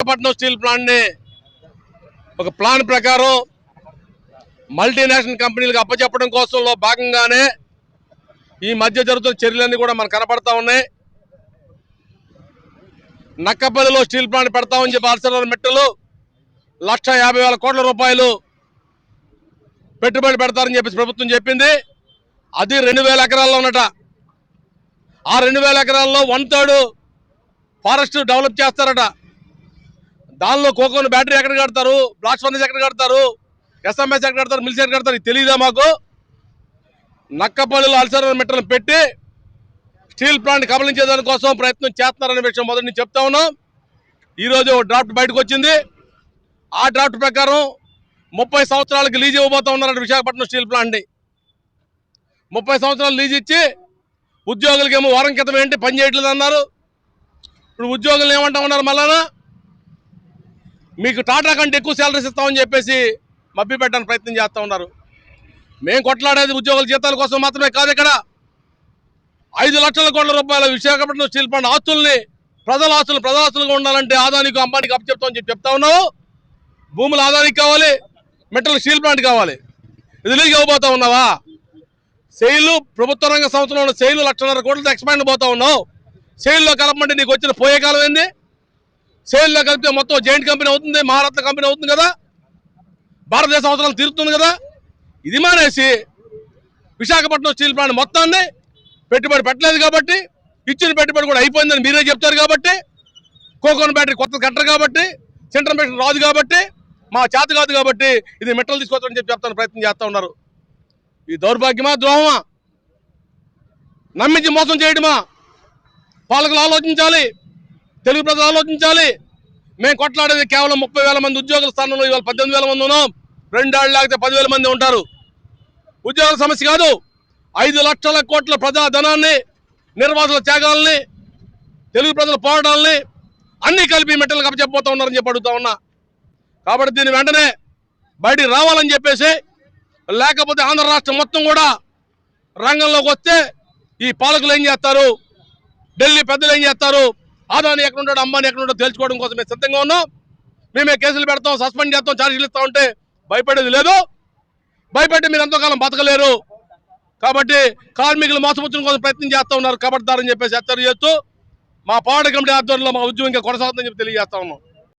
Visakhapatnam steel ప్లాంట్ని ఒక plan ప్రకారం మల్టీనేషనల్ కంపెనీలకు అప్పచెప్పడం కోసంలో భాగంగానే ఈ మధ్య జరుగుతున్న చర్యలన్నీ కూడా మనకు కనపడతా ఉన్నాయి. నక్కపల్లిలో స్టీల్ ప్లాంట్ పెడతామని చెప్పి ఆర్సనల్ మెట్టలు లక్ష యాభై వేల కోట్ల రూపాయలు పెట్టుబడి పెడతారని చెప్పేసి ప్రభుత్వం చెప్పింది. అది రెండు వేల ఎకరాల్లో ఉన్నట. ఆ రెండు వేల ఎకరాల్లో వన్ థర్డ్ ఫారెస్ట్ డెవలప్ చేస్తారట. దానిలో కోకోన్ బ్యాటరీ ఎక్కడ కడతారు? బ్లాస్ట్ ఫర్నేస్ ఎక్కడ కడతారు? ఎస్ఎంఎస్ ఎక్కడ కడతారు? మిల్స్ ఎక్కడ కడతారు? తెలియదా మాకు? నక్కపల్లిలో అల్సర్ మెట్టలను పెట్టి స్టీల్ ప్లాంట్ కబలించే దానికోసం ప్రయత్నం చేస్తున్నారనే విషయం మొదటి నేను చెప్తా ఉన్నాం. ఈరోజు డ్రాఫ్ట్ బయటకు వచ్చింది. ఆ డ్రాఫ్ట్ ప్రకారం ముప్పై సంవత్సరాలకి లీజ్ ఇవ్వబోతా ఉన్నారంటే విశాఖపట్నం స్టీల్ ప్లాంట్ని. ముప్పై సంవత్సరాలు లీజ్ ఇచ్చి ఉద్యోగులకేమో వారం క్రితం ఏంటి పని చేయట్లేదు అన్నారు ఇప్పుడు ఉద్యోగులు ఏమంటా ఉన్నారు మళ్ళానా మీకు టాటా కంటే ఎక్కువ శాలరీస్ ఇస్తామని చెప్పేసి మబ్బి పెట్టడానికి ప్రయత్నం చేస్తూ ఉన్నారు. మేము కొట్లాడేది ఉద్యోగుల జీతాల కోసం మాత్రమే కాదు ఇక్కడ. ఐదు లక్షల కోట్ల రూపాయల విశాఖపట్నం స్టీల్ ప్లాంట్ ఆస్తుల్ని ప్రజల ఆస్తులు ప్రజల ఆస్తులుగా ఉండాలంటే ఆదానికి అంబానికి అప్పచెప్తామని చెప్పి చెప్తా ఉన్నావు. భూములు ఆదానికి కావాలి మెటల్ స్టీల్ ప్లాంట్ కావాలి. ఇది లీగ్ ఇవ్వబోతా ఉన్నావా? సెయిల్ ప్రభుత్వ రంగ సంస్థలో ఉన్న సెయిల్ లక్షన్నర కోట్లతో ఎక్స్పాండ్ పోతా ఉన్నావు. సెయిల్లో కలపమంటే నీకు వచ్చిన పోయే కాలం ఏంది? సేల్లో కలిపితే మొత్తం జైంట్ కంపెనీ అవుతుంది మహారత్న కంపెనీ అవుతుంది కదా? భారతదేశ అవసరాలు తీరుతుంది కదా? ఇది మానేసి విశాఖపట్నం స్టీల్ ప్లాంట్ మొత్తాన్ని పెట్టుబడి పెట్టలేదు కాబట్టి ఇచ్చిన పెట్టుబడి కూడా అయిపోయిందని మీరే చెప్తారు కాబట్టి కోకోన్ బ్యాటరీ కొత్త కట్టరు కాబట్టి సెంట్రల్ మిషన్ రాదు కాబట్టి మా చేత కాదు కాబట్టి ఇది మెట్టలు తీసుకొస్తామని చెప్పి చెప్తాను ప్రయత్నం చేస్తూ ఉన్నారు. ఈ దౌర్భాగ్యమా ద్రోహమా? నమ్మించి మోసం చేయడమా పాలకులు ఆలోచించాలి. తెలుగు ప్రజలు ఆలోచించాలి. మేము కొట్లాడేది కేవలం ముప్పై వేల మంది ఉద్యోగుల స్థానంలో ఇవాళ పద్దెనిమిది వేల మంది ఉన్నాం. రెండేళ్ళు లేకపోతే పదివేల మంది ఉంటారు. ఉద్యోగుల సమస్య కాదు. ఐదు లక్షల కోట్ల ప్రజా ధనాన్ని నిర్వాసుల త్యాగాలని తెలుగు ప్రజల పోరాటాలని అన్ని కలిపి మెట్టలు కప్పచెప్పబోతా ఉన్నారని చెప్పి అడుగుతా ఉన్నా. కాబట్టి దీన్ని వెంటనే బయటికి రావాలని చెప్పేసి లేకపోతే ఆంధ్ర రాష్ట్రం మొత్తం కూడా రంగంలోకి వస్తే ఈ పాలకులు ఏం చేస్తారు? ఢిల్లీ పెద్దలు ఏం చేస్తారు? ఆదాని ఎక్కడుంటాడు అమ్మాని అంబానీ ఎక్కడ తెలుసుకోవడం కోసం మేము సిద్ధంగా ఉన్నాం. మేమే కేసులు పెడతాం సస్పెండ్ చేస్తాం ఛార్జీలు ఇస్తా ఉంటే భయపడేది లేదు. భయపడి మీరు ఎంతోకాలం బతకలేరు. కాబట్టి కార్మికులు మోసపుచ్చడం కోసం ప్రయత్నం చేస్తూ ఉన్నారు కబడ్దారని చెప్పేసి హెచ్చరిక చేస్తూ మా పోరాట కమిటీ ఆధ్వర్యంలో మా ఉద్యమం ఇంకా కొనసాగుతుందని చెప్పి తెలియజేస్తా ఉన్నాం.